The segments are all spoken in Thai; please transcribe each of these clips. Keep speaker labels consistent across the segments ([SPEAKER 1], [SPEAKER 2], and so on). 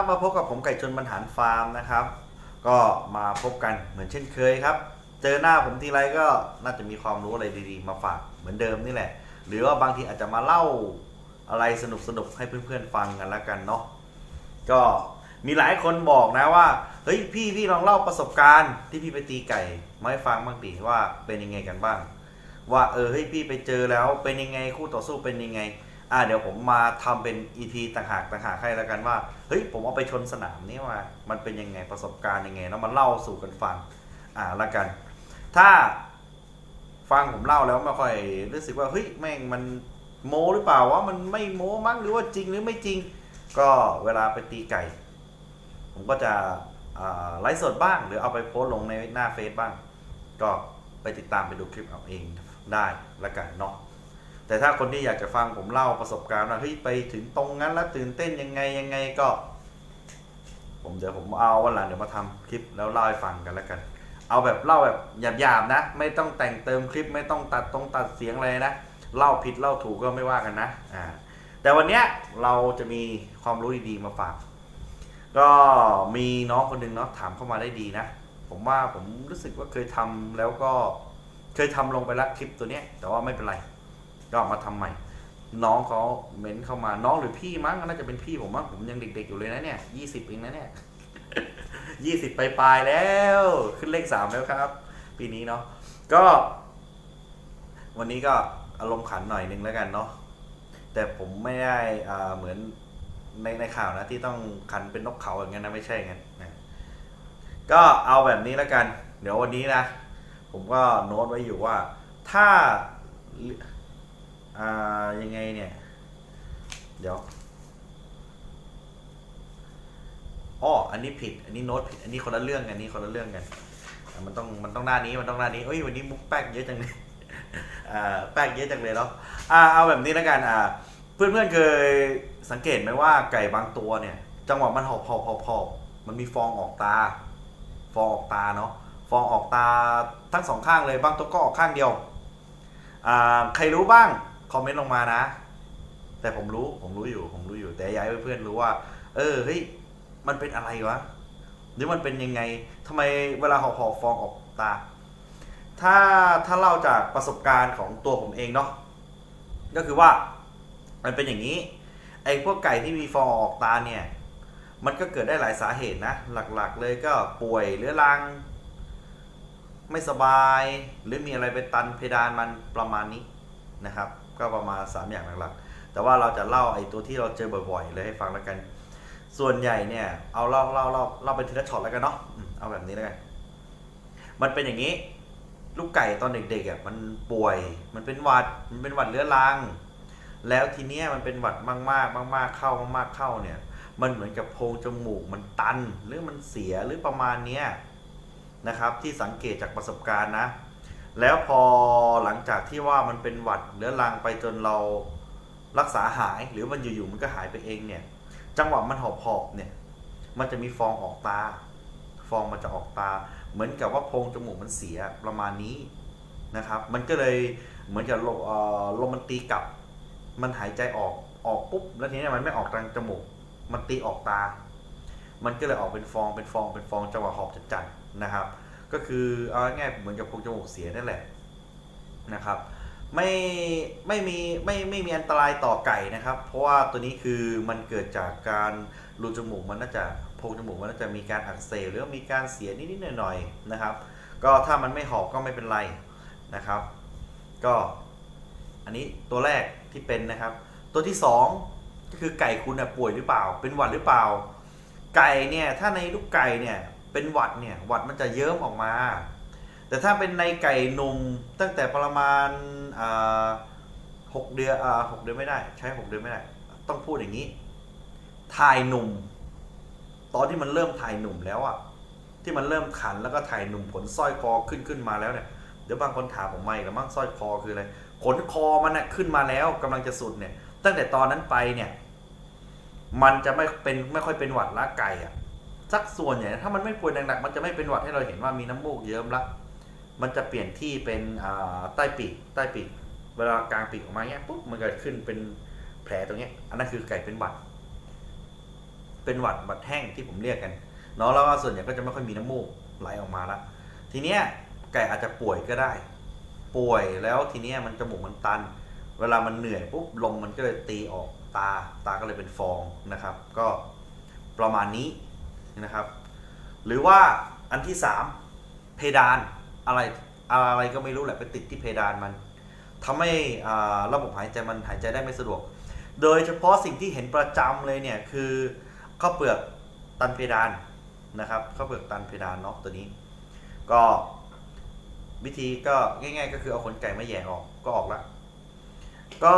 [SPEAKER 1] ับมาพบกับผมไก่ชนบรรหารฟาร์มนะครับ ก็มาพบกันเหมือนเช่นเคยครับ เจอหน้าผมทีไรก็น่าจะมีความรู้อะไรดีๆ มาฝากเหมือนเดิมนี่แหละ หรือว่าบางทีอาจจะมาเล่าอะไรสนุกๆให้เพื่อนๆฟังกันแล้วกันเนาะก็มีหลายคนบอกนะว่าเฮ้ยพี่พี่ลองเล่าประสบการณ์ที่พี่ไปตีไก่มาให้ฟังบ้างดิว่าเป็นยังไงกันบ้าง ว่าเออเฮ้ยพี่ไปเจอแล้วเป็นยังไงคู่ต่อสู้เป็นยังไง อ่าเดี๋ยวผมมาทำเป็น EP ต่างหากต่างหากให้แล้วกันว่า เฮ้ย ผมเอาไปชนสนามนี่ว่ามันเป็นยังไงประสบการณ์ยังไง แล้วมาเล่าสู่กันฟัง อ่าละกัน ถ้าฟังผมเล่าแล้วไม่ค่อยรู้สึกว่า เฮ้ย แม่งมันโม้หรือเปล่าว่ามันไม่โม้มั้งหรือว่าจริงหรือไม่จริง ก็เวลาไปตีไก่ ผมก็จะไลฟ์สดบ้าง หรือเอาไปโพสลงในหน้าเฟซบ้าง ก็ไปติดตามไปดูคลิปเอาเองได้ละกันเนาะ แต่ถ้าคนที่อยากจะฟังผมเล่าประสบการณ์ว่าเฮ้ยไปถึงตรงนั้นแล้วตื่นเต้นยังไงยังไงก็ ผมเดี๋ยวผมเอาวันหลังเดี๋ยวมาทำคลิปแล้วเล่าให้ฟังกันแล้วกัน เอาแบบเล่าแบบหยาบๆนะ ไม่ต้องแต่งเติมคลิปไม่ต้องตัดตรงตัดเสียงอะไรนะเล่าผิดเล่าถูกก็ไม่ว่ากันนะอ่าแต่วันเนี้ยเราจะมีความรู้ดีๆมาฝาก ก็มีน้องคนหนึ่งเนาะถามเข้ามาได้ดีนะ ผมว่าผมรู้สึกว่าเคยทำแล้วก็เคยทำลงไปแล้วคลิปตัวเนี้ยแต่ว่าไม่เป็นไร ก็เอามาทำใหม่ น้องเขาเม้นเข้ามาน้องหรือพี่มั้งน่าจะเป็นพี่ผมมั้งผมยังเด็ก ๆ อยู่เลยนะเนี่ยยี่สิบเองนะเนี่ยยี่สิบปลายๆแล้ว ขึ้นเลขสามแล้วครับ ปีนี้เนาะก็ วันนี้ก็อารมณ์ขันหน่อยนึงแล้วกันเนาะแต่ผมไม่ได้อ่าเหมือนในในข่าวนะที่ต้องขันเป็นนกเขาอย่างนั้นนะไม่ใช่อย่างนั้นนะก็เอาแบบนี้แล้วกัน เดี๋ยววันนี้นะ ผมก็โน้ตไว้อยู่ว่า ถ้า อ่ายังไงเนี่ย เดี๋ยวอ้ออันนี้ผิด อันนี้โน้ตผิด อันนี้คนละเรื่องกันอันนี้คนละเรื่องกัน มันต้อง มันต้องหน้านี้ มันต้องหน้านี้เอ้ย วันนี้มุกแป๊กเยอะจังเลยอ่าแป๊กเยอะจังเลยเนาะเอาแบบนี้แล้วกัน อ่าเพื่อนเพื่อนๆเคยสังเกตไหมว่าไก่บางตัวเนี่ย จังหวะมันหอบหอบหอบหอบมันมีฟองออกตา ฟองออกตาเนาะ ฟองออกตาทั้งสองข้างเลย บางตัวก็ออกข้างเดียว อ่า ใครรู้บ้าง คอมเมนต์ลงมานะ แต่ผมรู้ผมรู้อยู่ ผมรู้อยู่ แต่อยากให้เพื่อนรู้ว่า เออเฮ้ยมันเป็นอะไรวะหรือมันเป็นยังไงทำไมเวลาหอบหอบฟองออกตา ถ้าถ้าเล่าจากประสบการณ์ของตัวผมเองเนาะก็คือว่ามันเป็นอย่างนี้ ไอ้พวกไก่ที่มีฟองออกตาเนี่ย มันก็เกิดได้หลายสาเหตุนะ หลักๆเลยก็ป่วยเรื้อรัง ไม่สบาย หรือมีอะไรไปตันเพดานมันประมาณนี้นะครับ ก็ประมาณ 3 อย่างหลักๆ แต่ว่าเราจะเล่าไอ้ตัวที่เราเจอบ่อยๆ เลยให้ฟังแล้วกัน ส่วนใหญ่เนี่ย เอาเล่าเล่าเล่าเล่าเป็นทีละช็อตแล้วกันเนาะเอาแบบนี้แล้วกัน มันเป็นอย่างนี้ ลูกไก่ตอนเด็กๆอะมันป่วย มันเป็นหวัด มันเป็นหวัดเรื้อรัง แล้วทีเนี้ยมันเป็นหวัดมากๆ มาก ๆ เข้ามาก ๆ เข้าเนี่ย มันเหมือนกับโพรงจมูกมันตัน หรือมันเสียหรือประมาณเนี้ยนะครับ ที่สังเกตจากประสบการณ์นะ แล้วพอหลังจากที่ว่ามันเป็นหวัดเรื้อรังไปจนเรารักษาหายหรือมันอยู่ๆมันก็หายไปเองเนี่ย จังหวะมันหอบๆเนี่ย มันจะมีฟองออกตา ฟองมันจะออกตา เหมือนกับว่าโพรงจมูกมันเสียประมาณนี้นะครับ มันก็เลยเหมือนกับลมลมมันตีกลับ มันหายใจออกออกปุ๊บแล้วทีนี้มันไม่ออกทางจมูก มันตีออกตา มันก็เลยออกเป็นฟองเป็นฟองเป็นฟองจังหวะหอบจัดๆนะครับ ก็คือเอาง่ายๆเหมือนกับโพรงจมูกเสียนั่นแหละนะครับ ไม่ไม่มีไม่ไม่มีอันตรายต่อไก่นะครับ เพราะว่าตัวนี้คือมันเกิดจากการรูจมูกมันน่าจะโพรงจมูกมันน่าจะมีการอักเสบหรือว่ามีการเสียนิดๆหน่อยๆนะครับ ก็ถ้ามันไม่หอบก็ไม่เป็นไรนะครับ ก็อันนี้ตัวแรกที่เป็นนะครับ ตัวที่สองก็คือไก่คุณป่วยหรือเปล่า เป็นหวัดหรือเปล่า ไก่เนี่ยถ้าในลูกไก่เนี่ย เป็นหวัดเนี่ยหวัดมันจะเยิ้มออกมา แต่ถ้าเป็นในไก่หนุ่มตั้งแต่ประมาณหกเดือนหกเดือนไม่ได้ ใช้หกเดือนไม่ได้ ต้องพูดอย่างนี้ถ่ายหนุ่ม ตอนที่มันเริ่มถ่ายหนุ่มแล้วอะที่มันเริ่มขันแล้วก็ถ่ายหนุ่มขนสร้อยคอขึ้นขึ้นมาแล้วเนี่ยเดี๋ยวบางคนถามผมไม่กับมั่งสร้อยคอคืออะไรขนคอมันน่ะขึ้นมาแล้วกำลังจะสุดเนี่ย ตั้งแต่ตอนนั้นไปเนี่ย มันจะไม่เป็นไม่ค่อยเป็นหวัดละไก่อะ สักส่วนใหญ่ถ้ามันไม่ป่วยหนักๆมันจะไม่เป็นหวัดให้เราเห็นว่ามีน้ำมูกเยิ้มละมันจะเปลี่ยนที่เป็นใต้ปีกใต้ปีกเวลากลางปีกออกมาเงี้ยปุ๊บมันก็ขึ้นเป็นแผลตรงเนี้ยอันนั้นคือไก่เป็นหวัด เป็นหวัดหวัดแห้งที่ผมเรียกกันเนาะแล้วส่วนใหญ่ก็จะไม่ค่อยมีน้ำมูกไหลออกมาละทีเนี้ยไก่อาจจะป่วยก็ได้ ป่วยแล้วทีเนี้ยมันจมูกมันตัน เวลามันเหนื่อยปุ๊บลมมันก็เลยตีออกตาตาก็เลยเป็นฟองนะครับ ก็ประมาณนี้ นะครับ หรือว่าอันที่สามเพดานอะไรอะไรก็ไม่รู้แหละไปติดที่เพดานมันทำให้ระบบหายใจมันหายใจได้ไม่สะดวก โดยเฉพาะสิ่งที่เห็นประจำเลยเนี่ยคือข้าวเปลือกตันเพดานนะครับข้าวเปลือกตันเพดานเนาะตัวนี้ ก็วิธีก็ง่าย ๆ ก็คือเอาขนไก่มาแย่ออกก็ออกละก็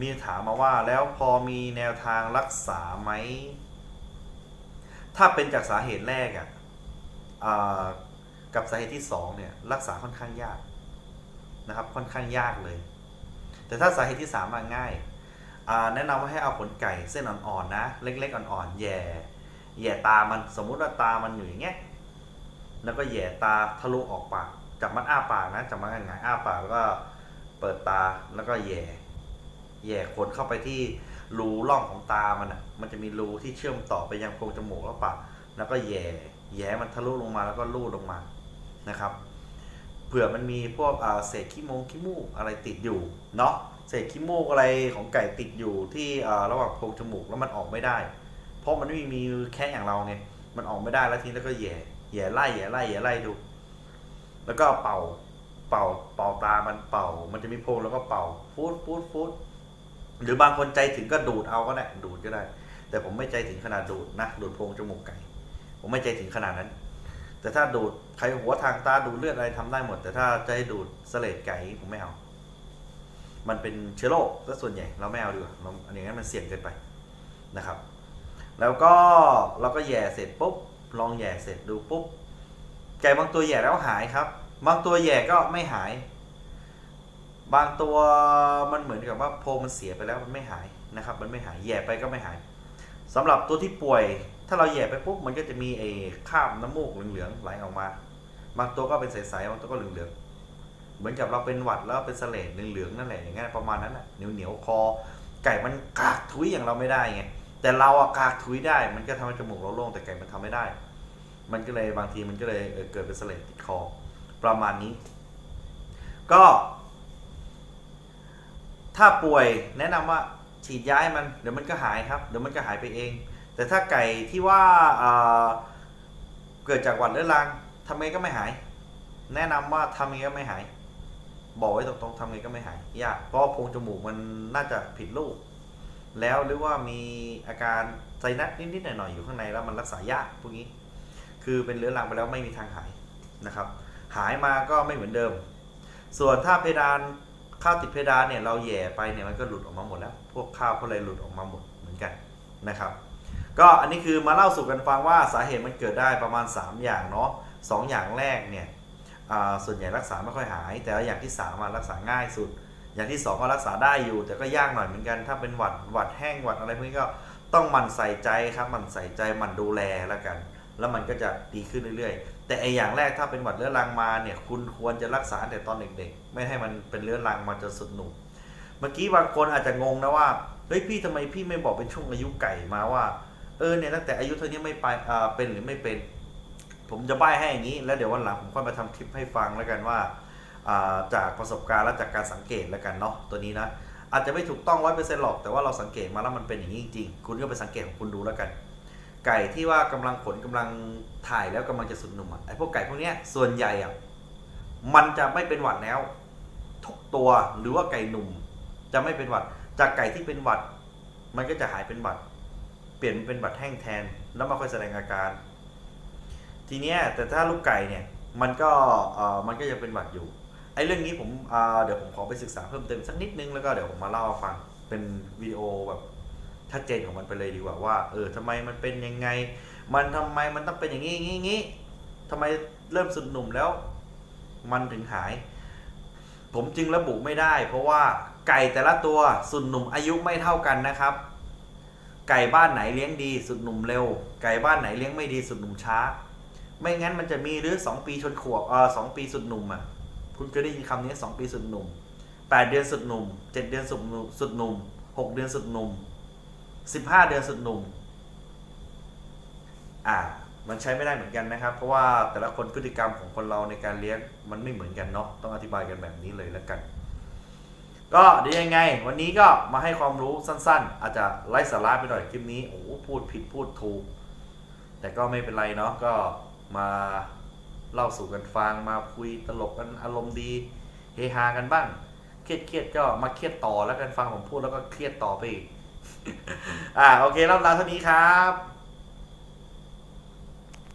[SPEAKER 1] มีถามมาว่าแล้วพอมีแนวทางรักษาไหม ถ้าเป็นจากสาเหตุแรกอะ่ะกับสาเหตุที่สองเนี่ยรักษาค่อนข้างยากนะครับค่อนข้างยากเลย แต่ถ้าสาเหตุที่สามาง่ายแนะนำว่าให้เอาขนไก่เส้นอ่อนๆนะ เล็กๆอ่อนๆแย่แย่ตามันสมมุติว่าตามันอยู่อย่างเงี้ยแล้วก็แย่ตาทะลุออกปากจับมันอ้าปากนะจับมันหงายอ้าปากแล้วก็เปิดตาแล้วก็แย่แย่ขนเข้าไปที่ รูร่องของตามันอะ มันจะมีรูที่เชื่อมต่อไปยังโพรงจมูกแล้วปากแล้วก็แย่แย่มันทะลุลงมาแล้วก็ลูดลงมานะครับเผื่อมันมีพวกเศษขี้มงขี้มูกอะไรติดอยู่เนาะเศษขี้มูกอะไรของไก่ติดอยู่ที่ระหว่างโพรงจมูกแล้วมันออกไม่ได้ เพราะมันไม่มีแค่อย่างเราไงมันออกไม่ได้แล้วทีนี้แล้วก็แย่แย่ไล่แย่ไล่แย่ไล่ดู แล้วก็เป่าเป่าเป่าตามันเป่า มันจะมีโพรงแล้วก็เป่าฟูดฟูดฟูด หรือบางคนใจถึงก็ดูดเอาก็ได้ดูดก็ได้ แต่ผมไม่ใจถึงขนาดดูดนะดูดโพรงจมูกไก่ ผมไม่ใจถึงขนาดนั้น แต่ถ้าดูดใครหัวทางตาดูดเลือดอะไรทำได้หมด แต่ถ้าจะให้ดูดเสลดไก่ผมไม่เอา มันเป็นเชื้อโรคซะส่วนใหญ่เราไม่เอาดีกว่าเราอันอย่างนั้นมันเสี่ยงเกินไปนะครับ แล้วก็เราก็แย่เสร็จปุ๊บลองแย่เสร็จดูปุ๊บไก่บางตัวแย่แล้วหายครับ บางตัวแย่ก็ไม่หาย บางตัวมันเหมือนกับว่าโพมันเสียไปแล้วมันไม่หายนะครับ มันไม่หายแย่ไปก็ไม่หายสำหรับตัวที่ป่วย ถ้าเราแย่ไปปุ๊บมันก็จะมีไอ้คราบน้ำมูกเหลืองๆไหลออกมา บางตัวก็เป็นใสๆบางตัวก็เหลืองๆเหมือนกับเราเป็นหวัดแล้วเป็นเสลดเหลืองๆนั่นแหละอย่างเงี้ยประมาณนั้นแหละเหนียวเหนียวๆคอ ไก่มันกากทุยอย่างเราไม่ได้ไงแต่เราอะกากทุยได้ มันก็ทำให้จมูกเราโล่งแต่ไก่มันทำไม่ได้ มันก็เลยบางทีมันก็เลยเออเกิดเป็นเสลดติดคอประมาณนี้ ก็ ถ้าป่วยแนะนำว่าฉีดยาให้มันเดี๋ยวมันก็หายครับ เดี๋ยวมันก็หายไปเอง แต่ถ้าไก่ที่ว่าเกิดจากหวัดเรื้อรังทำไงก็ไม่หาย แนะนำว่าทำไงก็ไม่หาย บอกไว้ตรงๆทำไงก็ไม่หายยากเพราะโพรงจมูกมันน่าจะผิดรูปแล้วหรือว่ามีอาการไซนัสนิดๆหน่อยๆอยู่ข้างในแล้วมันรักษายากพวกนี้ คือเป็นเรื้อรังไปแล้วไม่มีทางหายนะครับ หายมาก็ไม่เหมือนเดิม ส่วนถ้าเพดาน ข้าวติดเพดานเนี่ยเราแหย่ไปเนี่ยมันก็หลุดออกมาหมดแล้ว พวกข้าวก็เลยหลุดออกมาหมดเหมือนกันนะครับ ก็อันนี้คือมาเล่าสู่กันฟังว่าสาเหตุมันเกิดได้ประมาณ 3 อย่างเนาะสองอย่างแรกเนี่ยส่วนใหญ่รักษาไม่ค่อยหาย แต่อย่างที่3มารักษาง่ายสุด อย่างที่สองก็รักษาได้อยู่ แต่ก็ยากหน่อยเหมือนกัน ถ้าเป็นหวัดหวัดแห้งหวัดอะไรพวกนี้ก็ต้องมันใส่ใจครับมันใส่ใจมันดูแลแล้วกัน แล้วมันก็จะดีขึ้นเรื่อยๆ แต่ไออย่างแรกถ้าเป็นหวัดเรื้อรังมาเนี่ยคุณควรจะรักษาตั้งแต่ตอนเด็กๆ ไม่ให้มันเป็นเรื้อรังมาจนสุดหนุ่มเมื่อกี้บางคนอาจจะงงนะว่าเฮ้ยพี่ทำไมพี่ไม่บอกเป็นช่วงอายุไก่มาว่าเออเนี่ยตั้งแต่อายุเท่านี้ไม่ไปอ่าเป็นหรือไม่เป็น ผมจะใบ้ให้อย่างนี้ แล้วเดี๋ยววันหลังผมค่อยมาทำคลิปให้ฟังแล้วกันว่าอ่าจากประสบการณ์และจากการสังเกตแล้วกันเนาะตัวนี้นะอาจจะไม่ถูกต้องร้อยเปอร์เซ็นต์หรอกแต่ว่าเราสังเกตมาแล้วมันเป็นอย่างนี้จริงๆคุณก็ไปสังเกตของคุณดูแล้วกัน ไก่ที่ว่ากำลังขนกำลังถ่ายแล้วกำลังจะสุดหนุ่มอะไอพวกไก่พวกเนี้ยส่วนใหญ่อะมันจะไม่เป็นหวัดแล้ว ทุกตัวหรือว่าไก่หนุ่ม จะไม่เป็นหวัด จากไก่ที่เป็นหวัด มันก็จะหายเป็นหวัด เปลี่ยนเป็นหวัดแห้งแทน แล้วไม่ค่อยแสดงอาการ ทีเนี้ยแต่ถ้าลูกไก่เนี่ยมันก็เออมันก็ยังเป็นหวัดอยู่ไอ้เรื่องนี้ผมอ่าเดี๋ยวผมขอไปศึกษาเพิ่มเติมสักนิดนึงแล้วก็เดี๋ยวผมมาเล่าฟังเป็นวิดีโอแบบ ชัดเจนของมันไปเลยดีกว่าว่า เออทำไมมันเป็นยังไง มันทำไมมันต้องเป็นอย่างนี้งี้งี้ทำไมเริ่มสุดหนุ่มแล้ว มันถึงหาย ผมจึงระบุไม่ได้ เพราะว่าไก่แต่ละตัวสุดหนุ่มอายุไม่เท่ากันนะครับ ไก่บ้านไหนเลี้ยงดีสุดหนุ่มเร็ว ไก่บ้านไหนเลี้ยงไม่ดีสุดหนุ่มช้า ไม่งั้นมันจะมีหรือสองปีชนขวบเออสองปีสุดหนุ่มอะคุณเคยได้ยินคำนี้สองปีสุดหนุ่มแปดเดือนสุดหนุ่มเจ็ดเดือนสุดหนุ่มสุดหนุ่มหกเดือนสุดหนุ่ม สิบห้าเดือนสุดหนุ่ม อ่า มันใช้ไม่ได้เหมือนกันนะครับ เพราะว่าแต่ละคนพฤติกรรมของคนเราในการเลี้ยงมันไม่เหมือนกันเนาะ ต้องอธิบายกันแบบนี้เลยแล้วกัน ก็เดี๋ยวยังไง วันนี้ก็มาให้ความรู้สั้นๆ อาจจะไร้สาระไปหน่อยคลิปนี้ โอ้โหพูดผิดพูดถูก แต่ก็ไม่เป็นไรเนาะ ก็มาเล่าสู่กันฟัง มาคุยตลกกันอารมณ์ดี เฮฮากันบ้าง เครียดๆก็มาเครียดต่อแล้วกันฟังผมพูดแล้วก็เครียดต่อไปอีก อ่าโอเครอบราเท่านี้ครับ